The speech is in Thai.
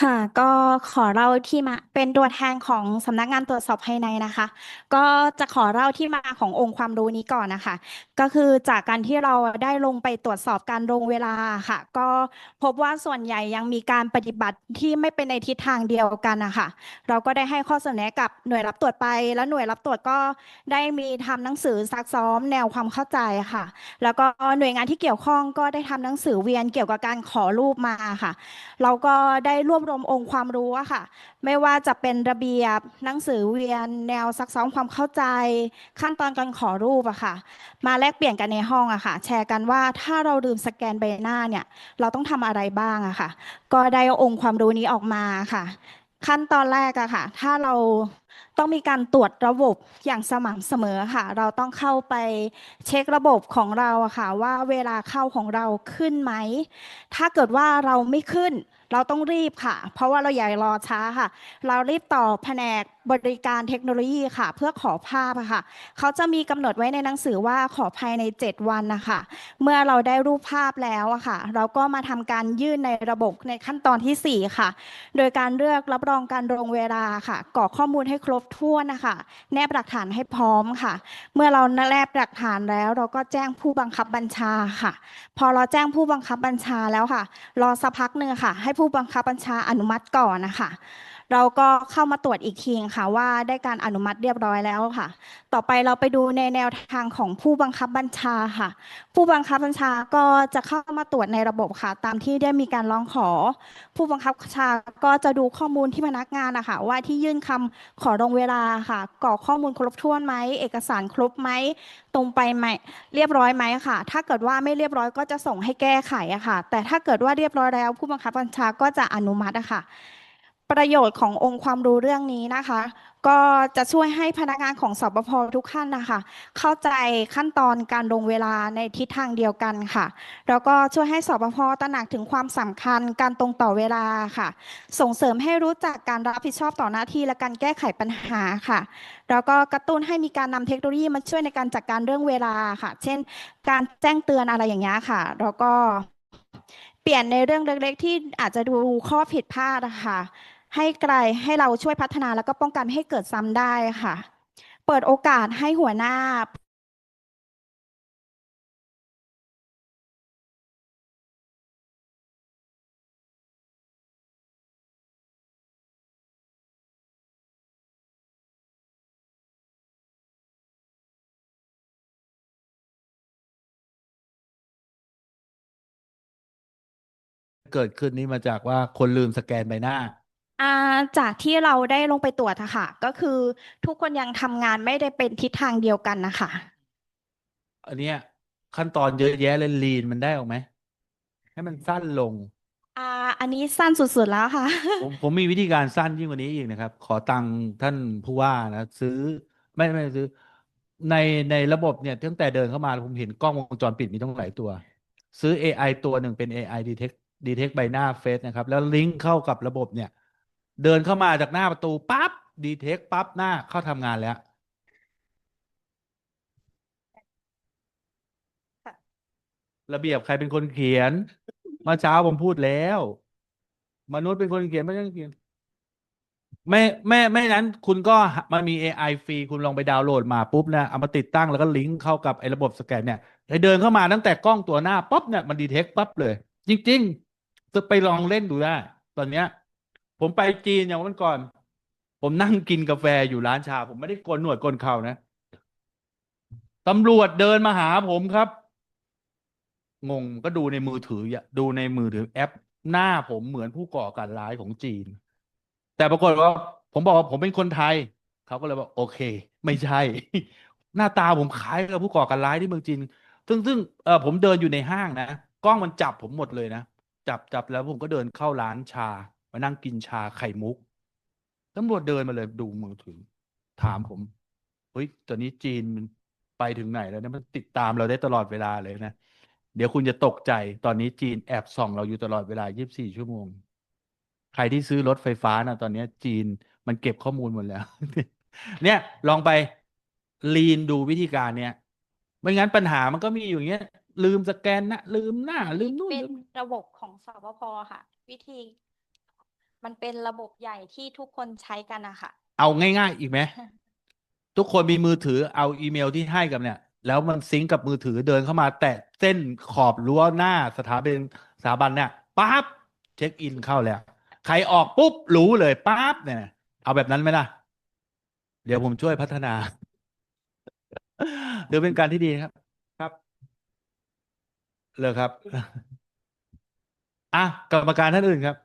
ค่ะ ก็ขอเล่าที่มา เป็นตัวแทนของสำนักงานตรวจสอบภายในนะคะ ก็จะขอเล่าที่มาขององค์ความรู้นี้ก่อนนะคะ ก็คือจากการที่เราได้ลงไปตรวจสอบการลงเวลาค่ะ ก็พบว่าส่วนใหญ่ยังมีการปฏิบัติที่ไม่เป็นในทิศทางเดียวกันนะคะเราก็ได้ให้ข้อเสนอกับหน่วยรับตรวจไป แล้วหน่วยรับตรวจก็ได้มีทำหนังสือซักซ้อมแนวความเข้าใจค่ะ แล้วก็หน่วยงานที่เกี่ยวข้องก็ได้ทำหนังสือเวียนเกี่ยวกับการขอรูปมาค่ะ เราก็ได้รวบรวมองค์ความรู้อะค่ะ ไม่ว่าจะเป็นระเบียบหนังสือเวียน แนวซักซ้อมความเข้าใจ ขั้นตอนการขอรูปอะค่ะ มาแลกเปลี่ยนกันในห้องอะค่ะ แชร์กันว่าถ้าเราลืมสแกนใบหน้าเนี่ย เราต้องทำอะไรบ้างอะค่ะ ก็ได้องค์ความรู้นี้ออกมาค่ะ ขั้นตอนแรกอะค่ะ ถ้าเราต้องมีการตรวจระบบอย่างสม่ำเสมอค่ะ เราต้องเข้าไปเช็คระบบของเราอะค่ะ ว่าเวลาเข้าของเราขึ้นไหม ถ้าเกิดว่าเราไม่ขึ้น เราต้องรีบค่ะ เพราะว่าเราอย่ารอช้าค่ะ เรารีบต่อแผนก บริการเทคโนโลยีค่ะ เพื่อขอภาพค่ะ เขาจะมีกำหนดไว้ในหนังสือว่าขอภายใน 7 วันนะคะ เมื่อเราได้รูปภาพแล้วอะค่ะ เราก็มาทำการยื่นในระบบในขั้นตอนทีสี่ 4 ค่ะ โดยการเลือกรับรองการลงเวลาค่ะกรอกข้อมูลให้ครบถ้วนนะคะ แนบหลักฐานให้พร้อมค่ะ เมื่อเราแนบหลักฐานแล้ว เราก็แจ้งผู้บังคับบัญชาค่ะ พอเราแจ้งผู้บังคับบัญชาแล้วค่ะ รอสักพักหนึ่งค่ะ ให้ผู้บังคับบัญชาอนุมัติก่อนนะคะ เราก็เข้ามาตรวจอีกทีค่ะ ว่าได้การอนุมัติเรียบร้อยแล้วค่ะ ต่อไปเราไปดูในแนวทางของผู้บังคับบัญชาค่ะ ผู้บังคับบัญชาก็จะเข้ามาตรวจในระบบค่ะ ตามที่ได้มีการร้องขอ ผู้บังคับบัญชาก็จะดูข้อมูลที่พนักงานนะคะว่าที่ยื่นคำขอลงเวลาค่ะกรอกข้อมูลครบถ้วนไหมเอกสารครบไหมตรงไปไหมเรียบร้อยไหมค่ะ ถ้าเกิดว่าไม่เรียบร้อยก็จะส่งให้แก้ไขอะค่ะ แต่ถ้าเกิดว่าเรียบร้อยแล้ว ผู้บังคับบัญชาก็จะอนุมัติอะค่ะ ประโยชน์ขององค์ความรู้เรื่องนี้นะคะ ก็จะช่วยให้พนักงานของสปภทุกท่านนะคะ เข้าใจขั้นตอนการลงเวลาในทิศทางเดียวกันค่ะ แล้วก็ช่วยให้สปภตระหนักถึงความสำคัญการตรงต่อเวลาค่ะ ส่งเสริมให้รู้จักการรับผิดชอบต่อหน้าที่และการแก้ไขปัญหาค่ะ แล้วก็กระตุ้นให้มีการนำเทคโนโลยีมาช่วยในการจัดการเรื่องเวลาค่ะ เช่น การแจ้งเตือนอะไรอย่างเงี้ยค่ะ แล้วก็เปลี่ยนในเรื่องเล็กๆที่อาจจะดูข้อผิดพลาดอะคะ ให้ไกลให้เราช่วยพัฒนาแล้วก็ป้องกันให้เกิดซ้ำได้ค่ะ เปิดโอกาสให้หัวหน้าเกิดขึ้นนี้มาจากว่าคนลืมสแกนใบหน้า อ่าจากที่เราได้ลงไปตรวจอะค่ะ ก็คือทุกคนยังทำงานไม่ได้เป็นทิศทางเดียวกันนะคะ อันเนี้ยขั้นตอนเยอะแยะเลยลีนมันได้ออกไหม ให้มันสั้นลง อ่า อันนี้สั้นสุดๆแล้วค่ะ ผมผมมีวิธีการสั้นยิ่งกว่านี้อีกนะครับ ขอตังค์ท่านผู้ว่านะซื้อไม่ไม่ซื้อ ในในระบบเนี่ยตั้งแต่เดินเข้ามาผมเห็นกล้องวงจรปิดมีต้องหลายตัว ซื้อ AI ตัวหนึ่งเป็น AI detect detect ใบหน้าเฟซนะครับ แล้วลิงก์เข้ากับระบบเนี่ย เดินเข้ามาจากหน้าประตูปั๊บ detect ปั๊บหน้าเข้าทำงานแล้ว ระเบียบใครเป็นคนเขียน เมื่อเช้าผมพูดแล้ว มนุษย์เป็นคนเขียนไม่ใช่เขียนไม่ไม่ไม่นั้น คุณก็มันมี AI ฟรีคุณลองไปดาวน์โหลดมาปุ๊บนะเอามาติดตั้งแล้วก็ลิงก์เข้ากับไอ้ระบบสแกนเนี่ยเดินเข้ามาตั้งแต่กล้องตัวหน้าปั๊บเนี่ยมันดีเทคปั๊บเลย จริง ๆ จะไปลองเล่นดูได้ ตอนเนี้ย ผมไปจีนอย่างวันก่อน ผมนั่งกินกาแฟอยู่ร้านชา ผมไม่ได้กนหนวดกนเข่านะตำรวจเดินมาหาผมครับ งงก็ดูในมือถืออย่าดูในมือถือแอปหน้าผมเหมือนผู้ก่อการร้ายของจีน แต่ปรากฏว่าผมบอกว่าผมเป็นคนไทย เขาก็เลยบอกโอเค ไม่ใช่ หน้าตาผมคล้ายกับผู้ก่อการร้ายที่เมืองจีน ซึ่งซึ่งเออผมเดินอยู่ในห้างนะกล้องมันจับผมหมดเลยนะจับจับแล้วผมก็เดินเข้าร้านชา มานั่งกินชาไข่มุกตำรวจเดินมาเลยดูมือถือ ถามผมเฮ้ยตอนนี้จีนมันไปถึงไหนแล้วเนี่ยมันติดตามเราได้ตลอดเวลาเลยนะ เดี๋ยวคุณจะตกใจตอนนี้จีนแอบส่องเราอยู่ตลอดเวลา 24 ชั่วโมง ใครที่ซื้อรถไฟฟ้านะตอนนี้จีนมันเก็บข้อมูลหมดแล้ว เนี่ยลองไปลีนดูวิธีการเนี้ยไม่งั้นปัญหามันก็มีอยู่อย่างเงี้ย ลืมสแกนนะลืมหน้า ลืมนู่นเป็นลืม ระบบของสปภค่ะ วิธี มันเป็นระบบใหญ่ที่ทุกคนใช้กันนะคะเอาง่าย ๆ อีกไหม ทุกคนมีมือถือเอาอีเมลที่ให้กับเนี่ย แล้วมันซิงก์กับมือถือเดินเข้ามา แตะเส้นขอบรั้วหน้าสถาบันสถาบันเนี่ยปั๊บเช็คอินเข้าแล้ว ใครออกปุ๊บรู้เลยปั๊บเนี่ย เอาแบบนั้นไหมล่ะ เดี๋ยวผมช่วยพัฒนาหรือเป็นการที่ดีครับ ครับเลยครับ อะกรรมการท่านอื่นครับ